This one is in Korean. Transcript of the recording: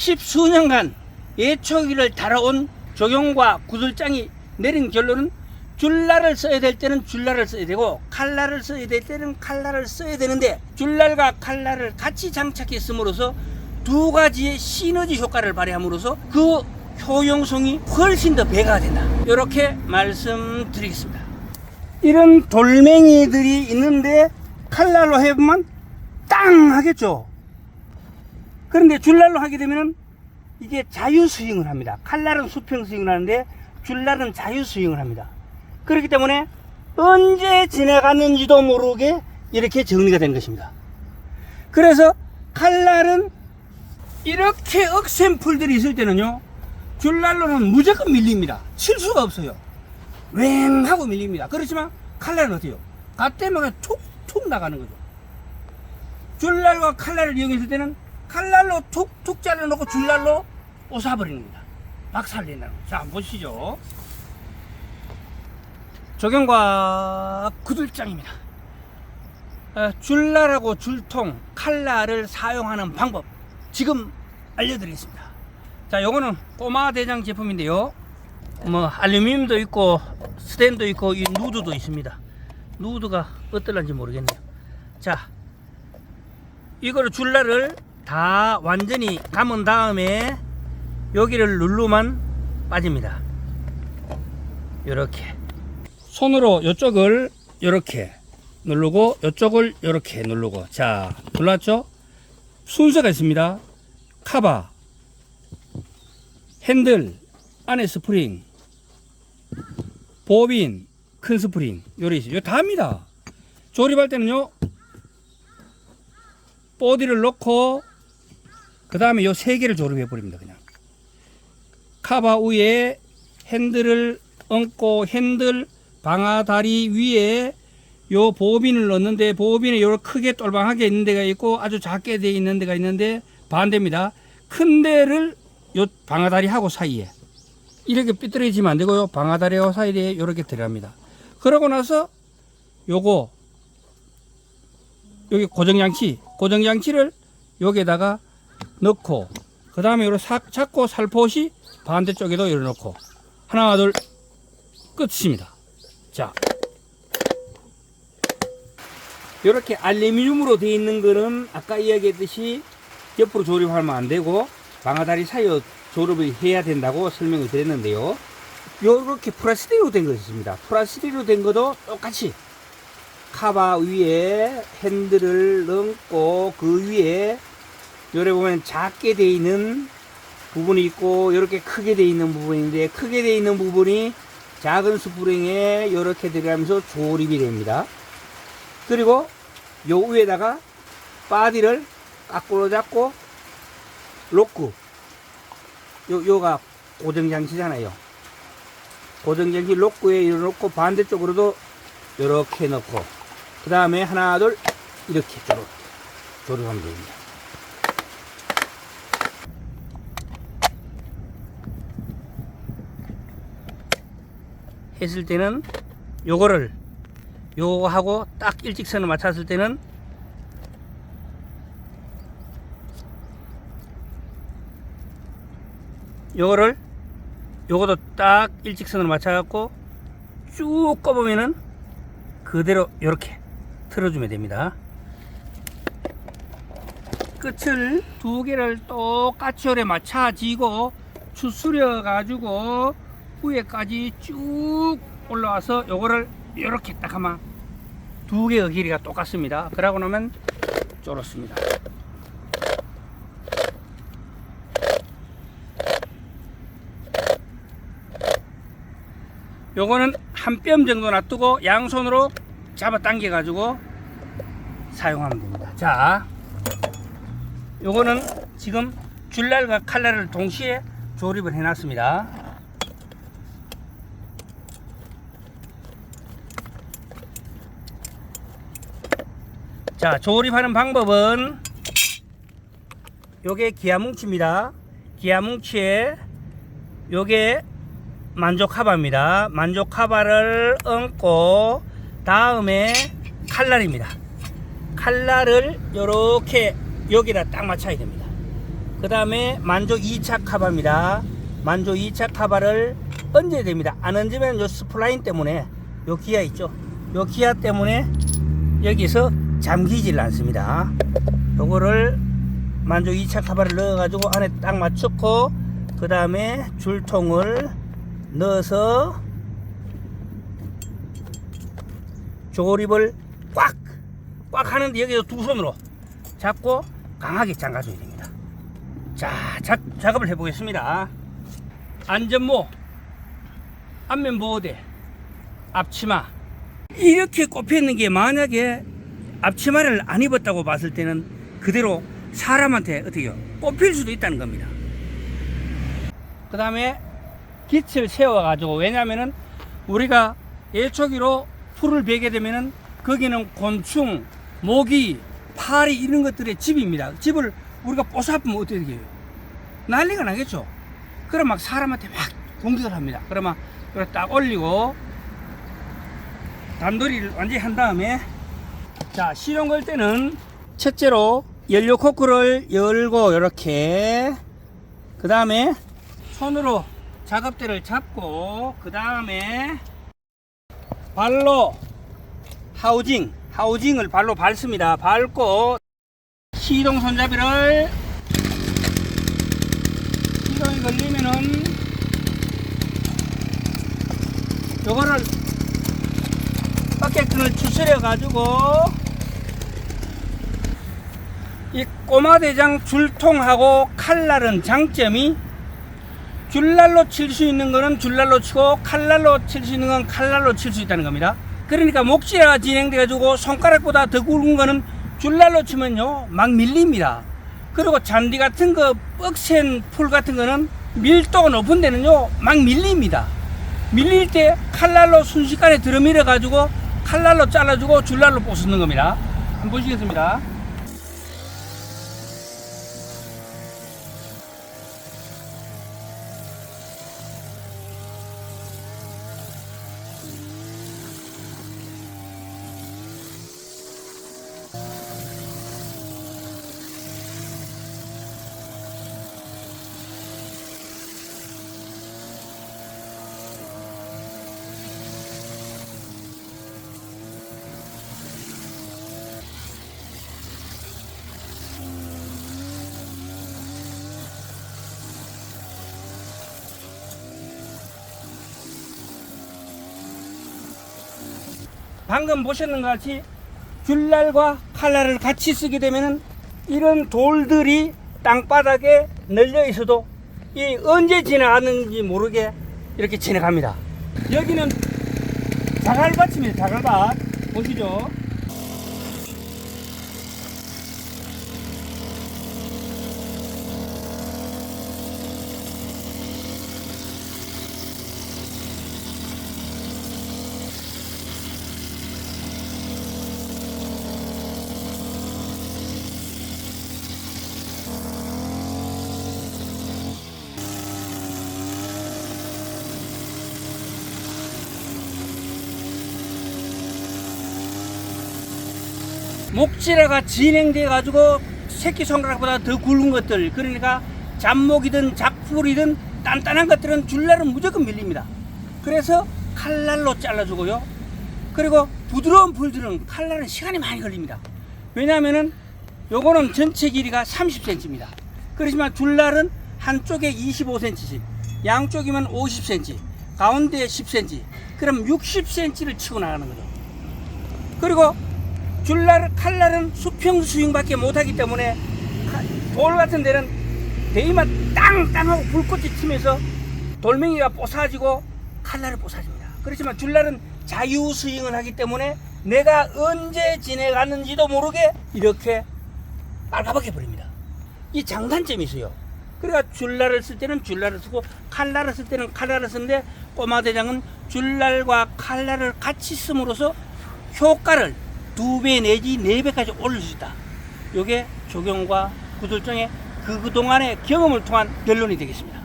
십수년간 예초기를 달아온 조경과 구들장이 내린 결론은 줄날을 써야 될 때는 줄날을 써야 되고 칼날을 써야 될 때는 칼날을 써야 되는데 줄날과 칼날을 같이 장착했음으로써 두 가지의 시너지 효과를 발휘함으로써 그 효용성이 훨씬 더 배가 된다. 이렇게 말씀드리겠습니다. 이런 돌멩이들이 있는데 칼날로 해보면 땅 하겠죠. 그런데 줄날로 하게 되면은 이게 자유 스윙을 합니다. 칼날은 수평 스윙을 하는데 줄날은 자유 스윙을 합니다. 그렇기 때문에 언제 지나갔는지도 모르게 이렇게 정리가 된 것입니다. 그래서 칼날은 이렇게 억센풀들이 있을 때는요, 줄날로는 무조건 밀립니다. 칠 수가 없어요. 웽 하고 밀립니다. 그렇지만 칼날은 어때요? 갓대마가 툭툭 나가는 거죠. 줄날과 칼날을 이용했을 때는 칼날로 툭툭 잘라놓고 줄날로 오사버리는 겁니다. 막 살린다는 거죠. 자, 보시죠. 조경과 구들장입니다. 어, 줄날하고 줄통, 칼날을 사용하는 방법 지금 알려드리겠습니다. 자, 요거는 꼬마 대장 제품인데요. 뭐 알루미늄도 있고 스텐도 있고 이 누드도 있습니다. 누드가 어떨런지 모르겠네요. 자, 이거를 줄날을 다 완전히 감은 다음에 여기를 누르면 빠집니다. 이렇게 손으로 이쪽을 이렇게 누르고 이쪽을 이렇게 누르고 자 눌렀죠? 순서가 있습니다. 카바, 핸들, 안에 스프링, 보빈, 큰 스프링 요리 있어요. 이거 다 합니다. 조립할 때는요. 보디를 넣고 그 다음에 요 세 개를 조립해 버립니다. 그냥 카바 위에 핸들을 얹고 핸들 방아다리 위에 요 보빈을 넣는데 보빈에 요 크게 똘방하게 있는 데가 있고 아주 작게 돼 있는 데가 있는데 반대입니다. 큰 데를 요 방아다리하고 사이에 이렇게 삐뚤어지면 안 되고요. 방아다리하고 사이에 이렇게 들어갑니다. 그러고 나서 요거 여기 고정장치 고정장치를 여기에다가 넣고 그 다음에 요로 싹 잡고 살포시 반대쪽에도 넣고 하나 둘 끝입니다. 자 이렇게 알루미늄으로 되어 있는 거는 아까 이야기했듯이 옆으로 조립하면 안 되고 방아다리 사이에 조립을 해야 된다고 설명을 드렸는데요. 요렇게 플라스틱으로 된 것이 있습니다. 플라스틱으로 된 것도 똑같이 카바 위에 핸들을 넣고 그 위에 요래 보면 작게 돼 있는 부분이 있고 이렇게 크게 돼 있는 부분인데 크게 돼 있는 부분이 작은 스프링에 이렇게 들어가면서 조립이 됩니다. 그리고 요 위에다가 바디를 까꾸로 잡고 로크 요, 요가 고정장치잖아요. 고정장치 로크에 놓고 반대쪽으로도 이렇게 넣고 그 다음에 하나 둘 이렇게 조립 조립하면 됩니다. 했을 때는 요거를 요거하고 딱 일직선을 맞췄을 때는 요거를 요것도 딱 일직선으로 맞춰갖고 쭉 꺼보면은 그대로 이렇게 틀어주면 됩니다. 끝을 두 개를 똑같이 오래 맞춰지고 추스려 가지고 위에까지 쭉 올라와서 요거를 이렇게 딱 하면 두 개의 길이가 똑같습니다. 그러고 나면 졸었습니다. 요거는 한 뼘 정도 놔두고 양손으로 잡아 당겨 가지고 사용하면 됩니다. 자, 요거는 지금 줄날과 칼날을 동시에 조립을 해 놨습니다. 자, 조립하는 방법은 요게 기아뭉치입니다. 기아뭉치에 요게 만족카바입니다. 만족카바를 얹고 다음에 칼날입니다. 칼날을 이렇게 여기다 딱 맞춰야 됩니다. 그 다음에 만조 2차 카바입니다. 만조 2차 카바를 얹어야 됩니다. 안 얹으면 요 스플라인 때문에 요 기아 있죠. 요 기아 때문에 여기서 잠기질 않습니다. 요거를 만조 2차 카바를 넣어 가지고 안에 딱 맞추고 그 다음에 줄통을 넣어서 조립을 꽉! 꽉 하는데 여기서 두 손으로 잡고 강하게 잠가줘야 됩니다. 자, 자 작업을 해 보겠습니다. 안전모, 앞면 보호대, 앞치마. 이렇게 꼽혀 있는 게 만약에 앞치마를 안 입었다고 봤을 때는 그대로 사람한테 어떻게요? 꼽힐 수도 있다는 겁니다. 그 다음에 깃을 세워가지고 왜냐면은 우리가 예초기로 풀을 베게 되면은 거기는 곤충, 모기, 파리 이런 것들의 집입니다. 집을 우리가 뽀사으면 어떻게 돼요? 난리가 나겠죠. 그럼 막 사람한테 막 공격을 합니다. 그러면 딱 올리고 단도리를 완전히 한 다음에 자 시동 걸 때는 첫째로 연료 코크를 열고 이렇게 그 다음에 손으로 작업대를 잡고 그 다음에 발로 하우징 하우징을 발로 밟습니다. 밟고 시동 손잡이를 시동이 걸리면은 요거를 어깨끈을 추스려 가지고 이 꼬마대장 줄통하고 칼날은 장점이 줄날로 칠 수 있는 거는 줄날로 치고 칼날로 칠 수 있는 건 칼날로 칠 수 있다는 겁니다. 그러니까 목질화가 진행돼 가지고 손가락보다 더 굵은 거는 줄날로 치면요 막 밀립니다. 그리고 잔디 같은 거 뻑센 풀 같은 거는 밀도가 높은 데는요 막 밀립니다. 밀릴 때 칼날로 순식간에 들어밀어 가지고 칼날로 잘라주고 줄날로 부수는 겁니다. 한번 보시겠습니다. 방금 보셨는 것 같이 줄날과 칼날을 같이 쓰게 되면은 이런 돌들이 땅바닥에 널려 있어도 이 언제 지나가는지 모르게 이렇게 지나갑니다. 여기는 자갈밭입니다. 자갈밭 보시죠. 목질화가 진행돼 가지고 새끼 손가락보다 더 굵은 것들 그러니까 잡목이든 잡풀이든 단단한 것들은 줄날은 무조건 밀립니다. 그래서 칼날로 잘라주고요. 그리고 부드러운 풀들은 칼날은 시간이 많이 걸립니다. 왜냐하면은 요거는 전체 길이가 30cm입니다. 그렇지만 줄날은 한쪽에 25cm씩, 양쪽이면 50cm, 가운데에 10cm, 그럼 60cm를 치고 나가는 거죠. 그리고 줄날 칼날은 수평 스윙밖에 못하기 때문에 카- 돌 같은 데는 대이만 땅땅하고 불꽃이 튀면서 돌멩이가 뽀사지고 칼날은 뽀사집니다. 그렇지만 줄날은 자유 스윙을 하기 때문에 내가 언제 지내가는지도 모르게 이렇게 빨가벗겨 버립니다. 이 장단점이 있어요. 그러니까 줄날을 쓸 때는 줄날을 쓰고 칼날을 쓸 때는 칼날을 쓰는데 꼬마 대장은 줄날과 칼날을 같이 씀으로써 효과를 두 배 내지 네 배까지 올릴 수 있다. 이게 조경과 구들정의 그 그동안의 경험을 통한 결론이 되겠습니다.